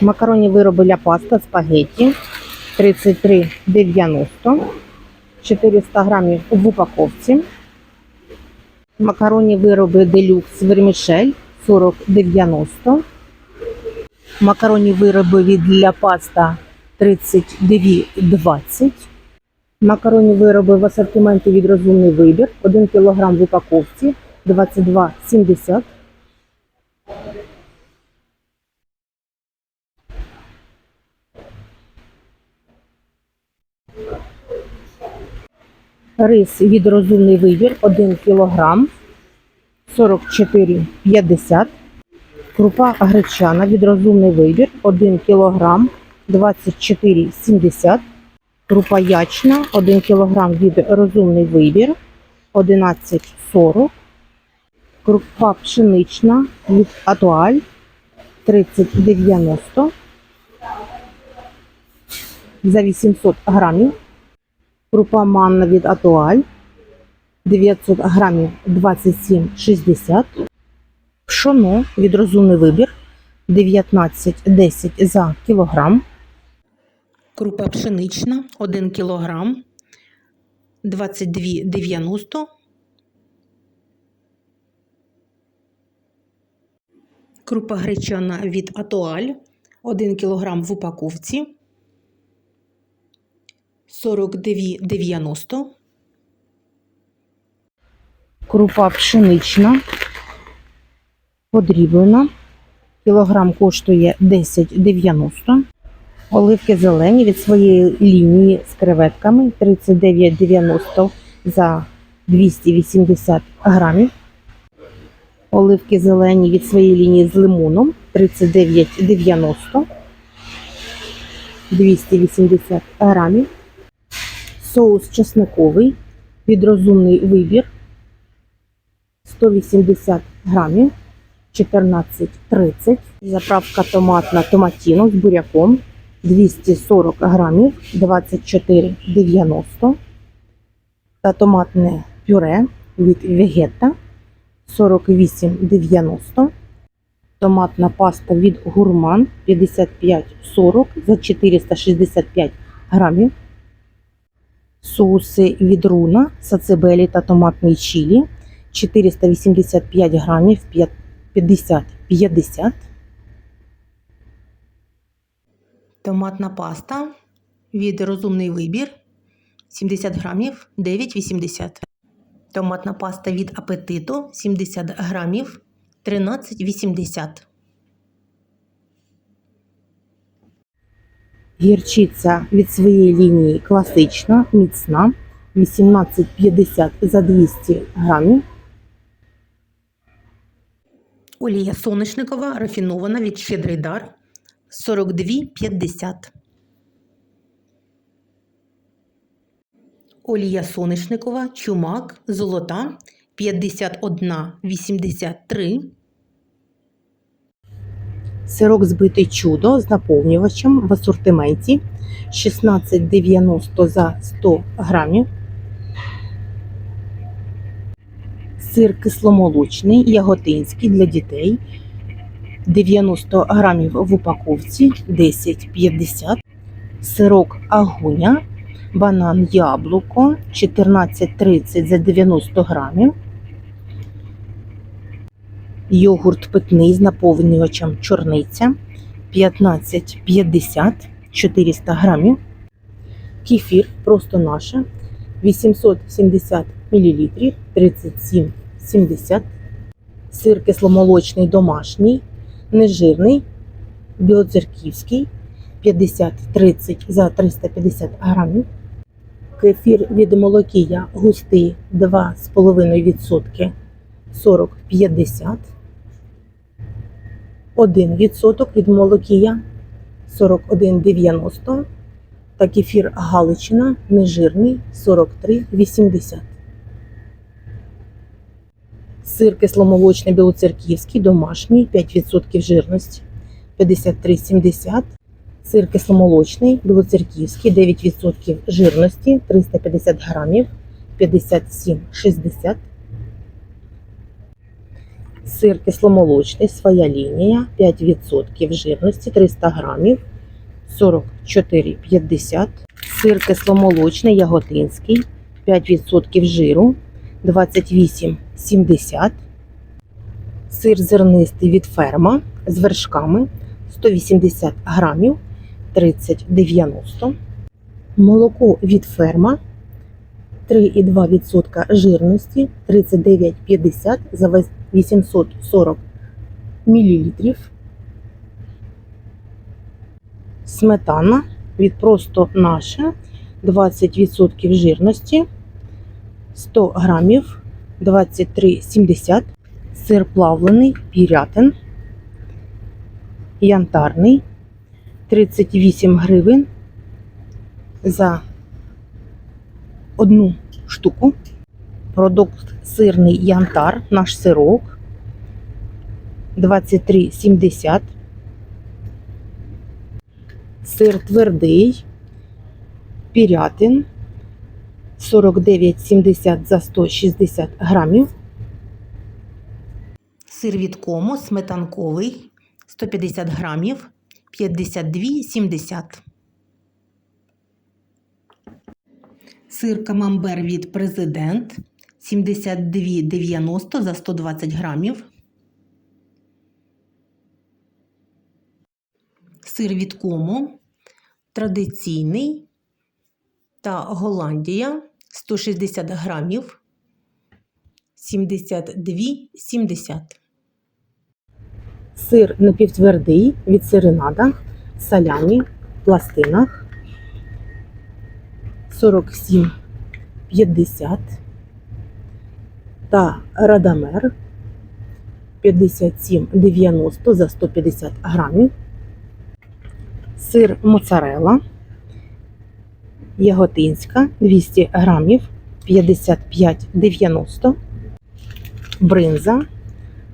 Макаронні вироби для паста спагетті 33,90. 400 грамів в упаковці. Макаронні вироби делюкс вермішель 40,90. Макаронні вироби для паста 32,20. Макаронні вироби в асортименті від розумний вибір 1 кг в упаковці 22,70. Рис від розумний вибір 1 кг 44,50. Крупа гречана від розумний вибір 1 кг 24,70. Крупа ячна 1 кг від розумний вибір 11,40. Крупа пшенична від Атуаль 30,90 за 800 грамів. Крупа манна від Атуаль 900 грамів 27,60. Пшоно від розумний вибір 19,10 за кілограм. Крупа пшенична 1 кілограм 22,90. Крупа гречана від Атуаль 1 кілограм в упаковці 42,90. Крупа пшенична подріблена. Кілограм коштує 10,90. Оливки зелені від своєї лінії з креветками 39,90 за 280 грамів. Оливки зелені від своєї лінії з лимоном 39,90 280 грамів. Соус чесниковий від розумний вибір 180 грамів 14,30. Заправка томатна томатіно з буряком 240 грамів 24,90. Та томатне пюре від Вегета 48,90. Томатна паста від Гурман 55,40 за 465 грамів. Соуси від Руна, сацебелі та томатний чилі 485 грамів 50-50. Томатна паста від розумний вибір 70 грамів 9,80. Томатна паста від апетиту 70 грамів 13,80. Гірчиця від своєї лінії класична, міцна 18,50 за 200 грамів. Олія соняшникова рафінована від щедрий дар 42,50. Олія соняшникова, чумак, золота 51,83. Сирок збитий чудо з наповнювачем в асортименті 16,90 за 100 грамів. Сир кисломолочний, яготинський для дітей 90 грамів в упаковці 10,50. Сирок агуня, банан яблуко 14,30 за 90 грамів. Йогурт питний з наповнювачем чорниця 15,50 400 грамів. Кефір просто наше 870 мл 37,70. Сир кисломолочний домашній, нежирний, білоцерківський 50-30 за 350 грамів. Кефір від молокія густий 2,5% 40-50. 1% від молокія 41,90 та кефір Галичина нежирний 43,80. Сир кисломолочний білоцерківський домашній 5% жирності 53,70. Сир кисломолочний білоцерківський 9% жирності 350 грамів 57,60. Сир кисломолочний, своя лінія, 5% жирності, 300 грамів, 44,50. Сир кисломолочний, яготинський, 5% жиру, 28,70. Сир зернистий від ферма з вершками, 180 грамів, 30,90. Молоко від ферма 3,2% жирності, 39,50 за весь 840 мл. Сметана від просто наше 20% жирності, 100 грамів, 23,70. Сир плавлений, пірятин, янтарний, 38 гривень за одну штуку. Продукт сирний янтар, наш сирок 23,70. Сир твердий, пірятин 49,70 за 160 грамів. Сир від кому сметанковий 150 грамів 52,70. Сир камамбер від президент 72,90 за 120 грамів. Сир від кому? Традиційний. Та Голландія. 160 грамів. 72,70. Сир напівтвердий від сиренада, салямі, пластинах. 47,50 та радамер 57,90 за 150 грамів. Сир моцарелла яготинська 200 грамів 55,90. Бринза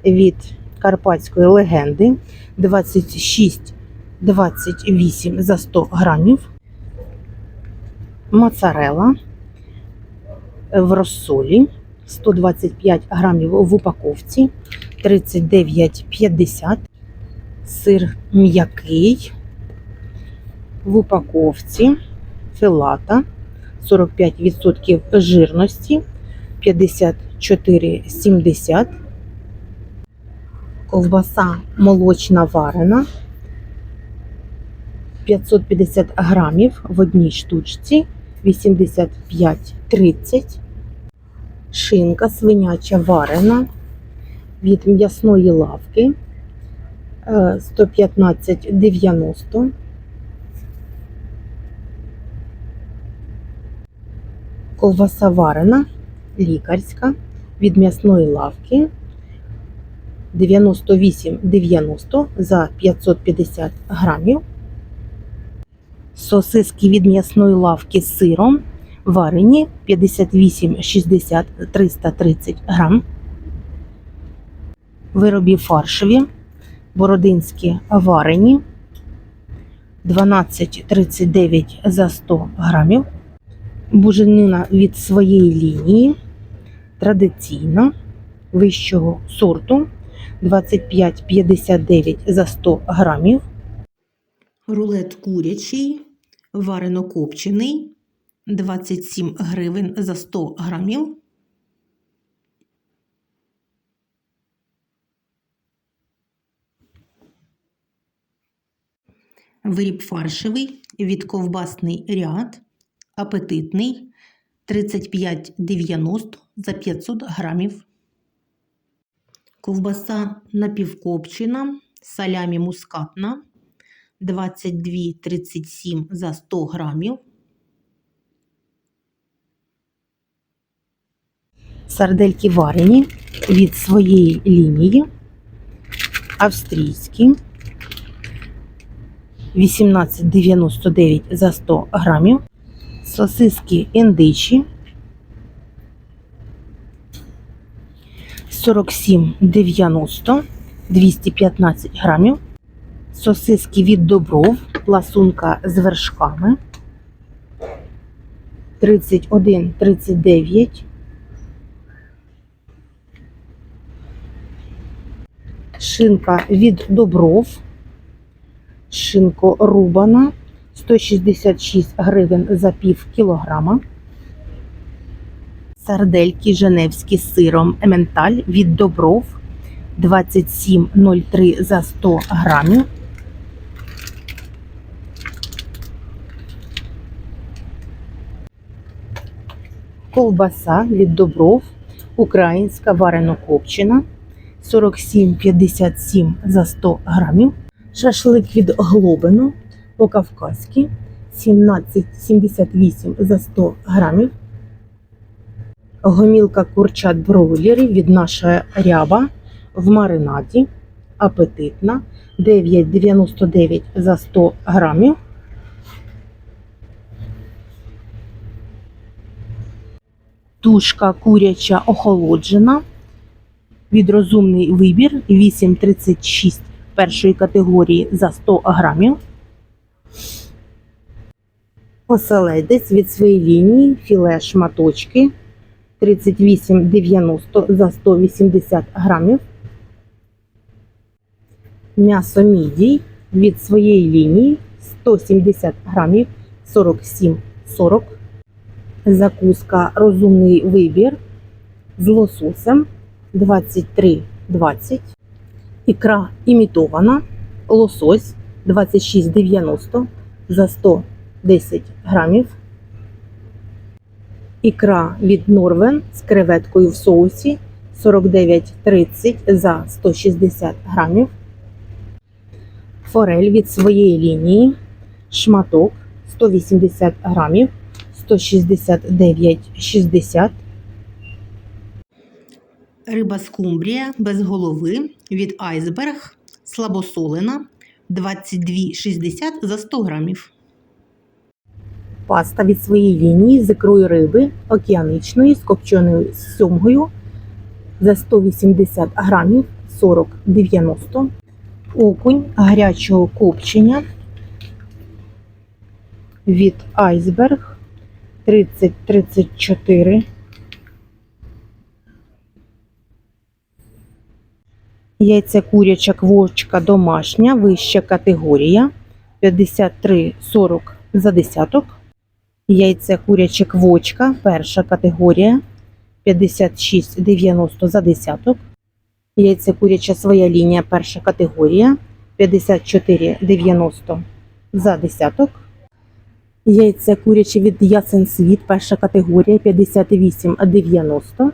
від карпатської легенди 26,28 за 100 грамів. Моцарелла в розсолі 125 грамів в упаковці 39,50. Сир м'який в упаковці філата 45% жирності 54,70. Ковбаса молочна варена 550 грамів в одній штучці 85,30. Шинка свиняча варена від м'ясної лавки е, 115,90. Ковбаса варена лікарська від м'ясної лавки 98,90 за 550 грамів. Сосиски від м'ясної лавки з сиром варені 58,60 330 грам. Виробі фаршеві бородинські варені 12,39 за 100 грамів. Буженина від своєї лінії традиційна вищого сорту 25,59 за 100 грамів. Рулет курячий, варено копчений 27 гривень за 100 грамів. Виріб фаршевий від ковбасний ряд, апетитний 35,90 за 500 грамів. Ковбаса напівкопчена, салямі мускатна 22,37 за 100 грамів. Сардельки варені від своєї лінії. Австрійські 18,99 за 100 грамів. Сосиски індичі 47,90 215 грамів. Сосиски від добров, ласунка з вершками 31,39. Шинка від Добров. Шинко рубана 166 гривень за пів кілограма. Сардельки женевські з сиром Ементаль від Добров 27,03 за 100 грамів. Колбаса від Добров, українська варено-копчена 47,57 за 100 грамів. Шашлик від Глобино по-кавказьки 17,78 за 100 грамів. Гомілка курчат бройлери від наша ряба в маринаді. Апетитна 9,99 за 100 грамів. Тушка куряча охолоджена. Від розумний вибір 8,36 першої категорії за 100 грамів. Оселедець від своєї лінії філе шматочки 38,90 за 180 грамів. М'ясо мідій від своєї лінії 170 грамів 47,40. Закуска розумний вибір з лососем 23,20. Ікра імітована. Лосось 26,90 за 110 грамів. Ікра від Норвен з креветкою в соусі 49,30 за 160 грамів. Форель від своєї лінії. Шматок 180 грамів 169,60. Риба скумбрія без голови від айсберг слабосолена 22,60 за 100 грамів. Паста від своєї лінії з ікрою риби океаничної з копченою сьомгою за 180 грамів 40,90. Окунь гарячого копчення від айсберг 30-34. Яйця куряча квочка домашня, вища категорія 53,40 за десяток. Яйця куряча квочка, перша категорія 56,90 за десяток. Яйця куряча своя лінія, перша категорія 54,90 за десяток. Яйця курячі від Ясен Світ, перша категорія 58,90.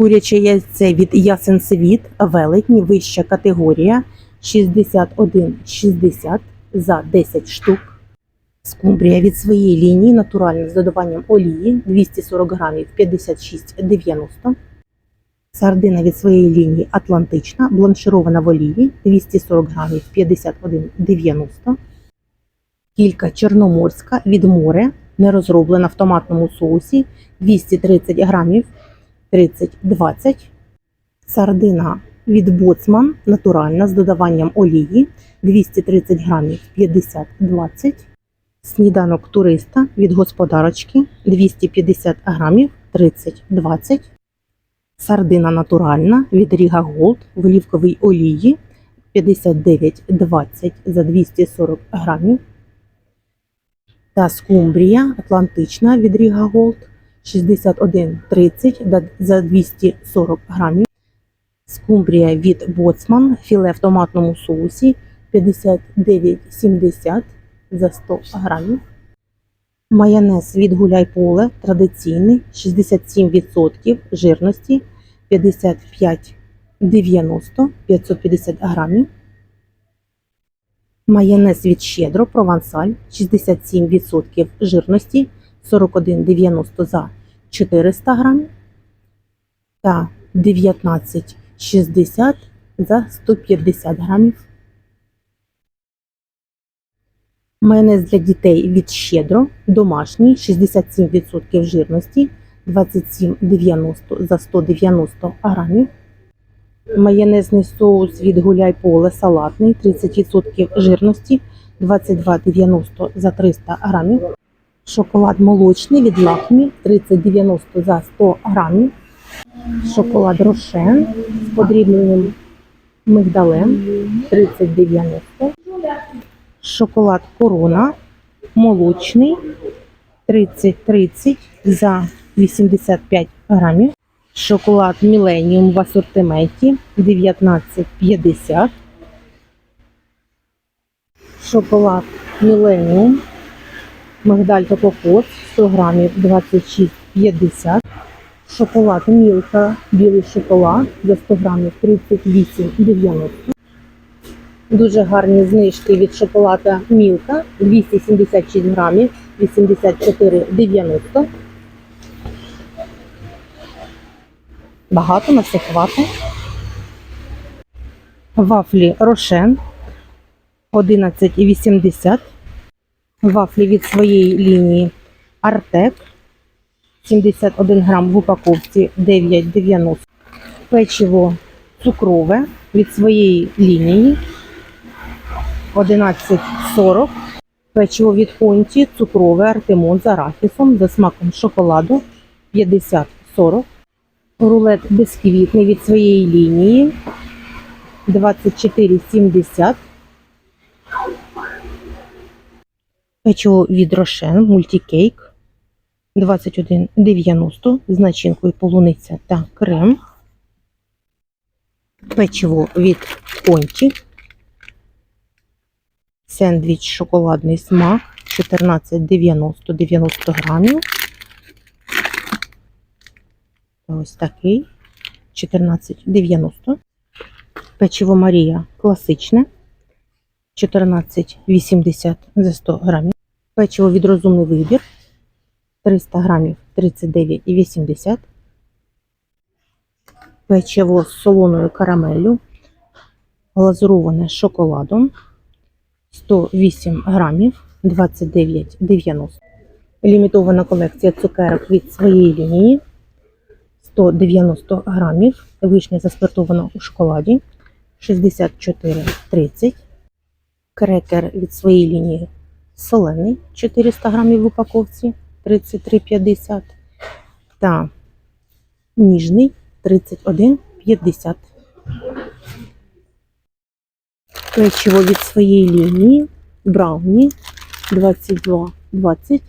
Куряче яйце від Ясен Світ, велетні, вища категорія 61,60 за 10 штук. Скумбрія від своєї лінії натуральна з додаванням олії 240 грамів 56,90. Сардина від своєї лінії Атлантична, бланширована в олії 240 грамів 51,90. Кілька чорноморська від море, не розроблена в томатному соусі 230 грамів 30-20. Сардина від боцман натуральна з додаванням олії 230 грамів 50-20. Сніданок туриста від господарочки 250 грамів 30-20. Сардина натуральна від Ріга Голд в олівковій олії 59,20 за 240 грамів. Та скумбрія атлантична від Ріга Голд 61,30 за 240 грамів. Скумбрія від Боцман, філе в томатному соусі 59,70 за 100 грамів. Майонез від Гуляйполе традиційний 67% жирності 55,90 550 грамів. Майонез від Щедро Провансаль 67% жирності 41,90 за 400 грамів та 19,60 за 150 грамів. Майонез для дітей від Щедро домашній 67% жирності 27,90 за 190 грамів. Майонезний соус від Гуляйполе салатний 30% жирності 22,90 за 300 грамів. Шоколад молочний від Лакмі 30,90 за 100 грамів. Шоколад Рошен з подрібненим мигдалем 3090, шоколад корона молочний 30-30 за 85 грамів. Шоколад Міленіум в асортименті 19,50. Шоколад Міленіум. Мигдаль та кокос 100 грамів 26,50. Шоколад Мілка, білий шоколад за 100 грамів 38,90. Дуже гарні знижки від шоколада Мілка 276 грамів 84,90. Багато на все хватить. Вафлі Рошен 11,80. Вафлі від своєї лінії Артек 71 грам в упаковці 9,90. Печиво цукрове від своєї лінії 11,40. Печиво від Конті цукрове Артемон з арахісом за смаком шоколаду 50,40. Рулет безквітний від своєї лінії 24,70. Печиво від Рошен мультикейк 21,90 з начинкою полуниця та крем. Печиво від Конті. Сендвіч шоколадний смак 14,90 90 грамів. Ось такий 14,90. Печиво Марія класичне 14,80 за 100 грамів. Печиво від розумний вибір 300 грамів 39,80. Печиво з солоною карамеллю, глазуроване шоколадом 108 грамів 29,90. Лімітована колекція цукерок від своєї лінії 190 грамів. Вишня заспиртована у шоколаді 64,30. Крекер від своєї лінії солений 400 грамів в упаковці 33,50. Та ніжний 31,50. Печиво від своєї лінії Брауні 22,20